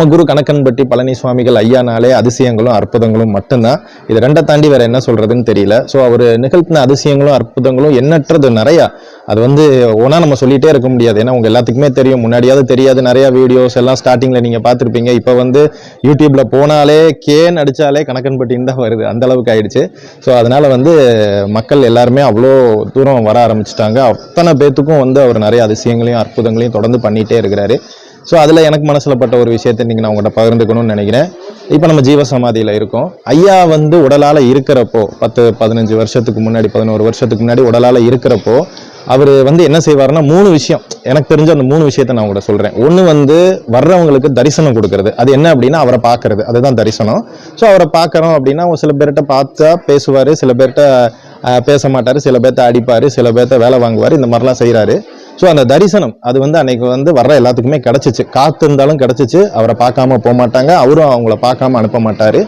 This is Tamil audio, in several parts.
நம்ம குரு கணக்கன்பட்டி பழனி சுவாமிகள் ஐயானாலே அதிசயங்களும் அற்புதங்களும் மட்டும்தான். இது ரெண்டை தாண்டி வேற என்ன சொல்றதுன்னு தெரியல. ஸோ அவர் நிகழ்த்தின அதிசயங்களும் அற்புதங்களும் எண்ணற்றது நிறையா. அது வந்து ஒன்றா நம்ம சொல்லிகிட்டே இருக்க முடியாது. ஏன்னா உங்கள் எல்லாத்துக்குமே தெரியும். முன்னாடியாவது தெரியாது. நிறையா வீடியோஸ் எல்லாம் ஸ்டார்டிங்கில் நீங்கள் பார்த்துருப்பீங்க. இப்போ வந்து யூடியூப்பில் போனாலே கேன் அடித்தாலே கணக்கன்பட்டின்னு தான் வருது. அந்த அளவுக்கு ஆயிடுச்சு. ஸோ அதனால வந்து மக்கள் எல்லாருமே அவ்வளோ தூரம் வர ஆரம்பிச்சிட்டாங்க. அத்தனை பேத்துக்கும் வந்து அவர் நிறைய அதிசயங்களையும் அற்புதங்களையும் தொடர்ந்து பண்ணிகிட்டே இருக்கிறாரு. ஸோ அதில் எனக்கு மனசில் பட்ட ஒரு விஷயத்தை இன்றைக்கி நான் உங்கள்கிட்ட பகிர்ந்துக்கணும்னு நினைக்கிறேன். இப்போ நம்ம ஜீவ சமாதியில் இருக்கோம். ஐயா வந்து உடலால் இருக்கிறப்போ பத்து பதினஞ்சு வருஷத்துக்கு முன்னாடி பதினோரு வருஷத்துக்கு முன்னாடி உடலால் இருக்கிறப்போ அவர் வந்து என்ன செய்வார்னா மூணு விஷயம். எனக்கு தெரிஞ்ச அந்த மூணு விஷயத்தை நான் உங்கள்கிட்ட சொல்கிறேன் ஒன்று வந்து வர்றவங்களுக்கு தரிசனம் கொடுக்கறது. அது என்ன அப்படின்னா அவரை பார்க்கறது. அதுதான் தரிசனம். ஸோ அவரை பார்க்குறோம் அப்படின்னா சில பேர்கிட்ட பார்த்தா பேசுவார் சில பேர்கிட்ட பேச மாட்டார் சில பேர்த்த அடிப்பார் சில பேர்த்த வேலை வாங்குவார் இந்த மாதிரிலாம் செய்கிறாரு ஸோ அந்த தரிசனம் அது வந்து அன்னைக்கு வந்து வர்ற எல்லாத்துக்குமே கிடைச்சிச்சு. காத்து இருந்தாலும் கிடச்சிச்சு. அவரை பார்க்காம போக மாட்டாங்க. அவரும் அவங்கள பார்க்காம அனுப்ப மாட்டார்.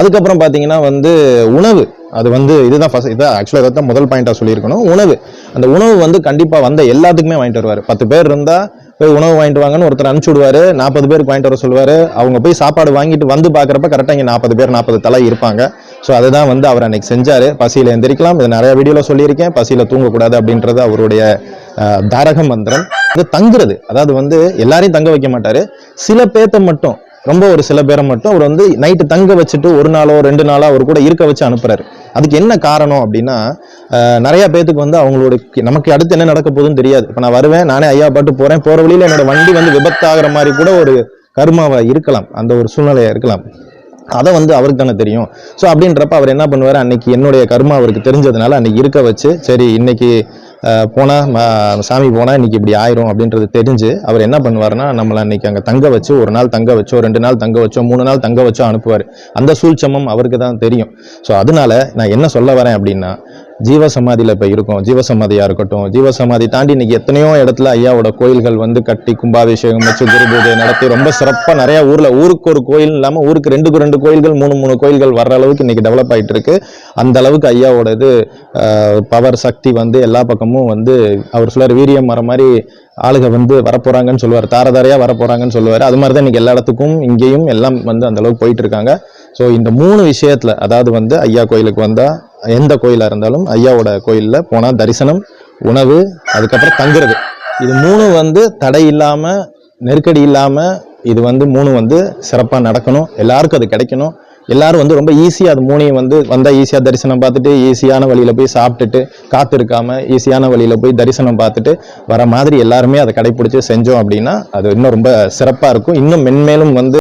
அதுக்கப்புறம் பார்த்தீங்கன்னா வந்து உணவு அது வந்து இதுதான் ஃபஸ்ட் இதான் ஆக்சுவலாக இதை தான் முதல் பாயிண்டாக சொல்லியிருக்கணும். உணவு அந்த உணவு வந்து கண்டிப்பாக வந்த எல்லாத்துக்குமே வாங்கிட்டு வருவார். பத்து பேர் இருந்தால் போய் உணவு வாங்கிட்டு வாங்கன்னு ஒருத்தர் அனுப்பிச்சி விடுவார். நாற்பது பேருக்கு வாங்கிட்டு வர சொல்லுவார். அவங்க போய் சாப்பாடு வாங்கிட்டு வந்து பார்க்குறப்ப கரெக்டாக இங்கே நாற்பது பேர் நாற்பது தலை இருப்பாங்க. ஸோ அதுதான் வந்து அவர் அன்னைக்கு செஞ்சார். பசியில் எந்திரிக்கலாம். இது நிறைய வீடியோவில் சொல்லியிருக்கேன். பசியில் தூங்கக்கூடாது அப்படின்றது அவருடைய தாரக மந்திரம் அது தங்குறது. அதாவது வந்து எல்லாரையும் தங்க வைக்க மாட்டாரு. சில பேர்த்த மட்டும் ரொம்ப ஒரு சில பேரை மட்டும் அவர் வந்து நைட்டு தங்க வச்சுட்டு ஒரு நாளோ ரெண்டு நாளோ அவர் கூட இருக்க வச்சு அனுப்புறாரு. அதுக்கு என்ன காரணம் அப்படின்னா அஹ், நிறைய பேத்துக்கு வந்து அவங்களோட நமக்கு அடுத்து என்ன நடக்க போகுதுன்னு தெரியாது. இப்போ நான் வருவேன் நானே ஐயா பாட்டு போறேன் போற வழியில என்னோட வண்டி வந்து விபத்தாகிற மாதிரி கூட ஒரு கர்மாவா இருக்கலாம். அந்த ஒரு சூழ்நிலையா இருக்கலாம். அதை வந்து அவருக்கு தானே தெரியும். ஸோ அப்படின்றப்ப அவர் என்ன பண்ணுவார்? அன்னைக்கு என்னுடைய கர்மா அவருக்கு தெரிஞ்சதுனால அன்னைக்கு இருக்க வச்சு சரி இன்னைக்கு போனால் சாமி போனால் இன்னைக்கு இப்படி ஆயிரும் அப்படின்றது தெரிஞ்சு அவர் என்ன பண்ணுவார்னா நம்மளை அன்றைக்கி அங்கே தங்க வச்சு ஒரு நாள் தங்க வச்சோ ரெண்டு நாள் தங்க வச்சோ மூணு நாள் தங்க வச்சோ அனுப்புவார். அந்த சூழ்ச்சமம் அவருக்கு தான் தெரியும். ஸோ அதனால நான் என்ன சொல்ல வரேன் அப்படின்னா ஜீவ சமாதியில் இப்போ இருக்கோம். ஜீவ சமாதியாக இருக்கட்டும். ஜீவ சமாதி தாண்டி இன்னைக்கு எத்தனையோ இடத்துல ஐயாவோட கோயில்கள் வந்து கட்டி கும்பாபிஷேகம் வச்சு குரு பூஜை நடத்தி ரொம்ப சிறப்பாக நிறைய ஊரில் ஊருக்கு ஒரு கோயில் இல்லாமல் ஊருக்கு ரெண்டுக்கு ரெண்டு கோயில்கள் மூணு மூணு கோயில்கள் வர்ற அளவுக்கு இன்னைக்கு டெவலப் ஆகிட்டு இருக்கு. அந்த அளவுக்கு ஐயாவோட இது பவர் சக்தி வந்து எல்லா பக்கமும் வந்து அவர் சொல்லுவார் வீரியம் வர மாதிரி ஆளுக வந்து வரப்போறாங்கன்னு சொல்லுவார். தாரதாரையாக வரப்போறாங்கன்னு சொல்லுவார். அது மாதிரி தான் இன்னைக்கு எல்லா இடத்துக்கும் இங்கேயும் எல்லாம் வந்து அந்த அளவுக்கு போயிட்டு இருக்காங்க. ஸோ இந்த மூணு விஷயத்தில் அதாவது வந்து ஐயா கோயிலுக்கு வந்தால் எந்த கோயிலாக இருந்தாலும் ஐயாவோட கோயிலில் போனால் தரிசனம் உணவு அதுக்கப்புறம் தங்குறது. இது மூணு வந்து தடை இல்லாமல் நெருக்கடி இல்லாமல் இது வந்து மூணு வந்து சிறப்பாக நடக்கணும். எல்லாருக்கும் அது கிடைக்கணும். எல்லாரும் வந்து ரொம்ப ஈஸியாக அது மூணையும் வந்து வந்தால் ஈஸியாக தரிசனம் பார்த்துட்டு ஈஸியான வழியில் போய் சாப்பிட்டுட்டு காத்து இருக்காம ஈஸியான வழியில் போய் தரிசனம் பார்த்துட்டு வர மாதிரி எல்லாருமே அதை கடைப்பிடிச்சி செஞ்சோம் அப்படின்னா அது இன்னும் ரொம்ப சிறப்பாக இருக்கும். இன்னும் மென்மேலும் வந்து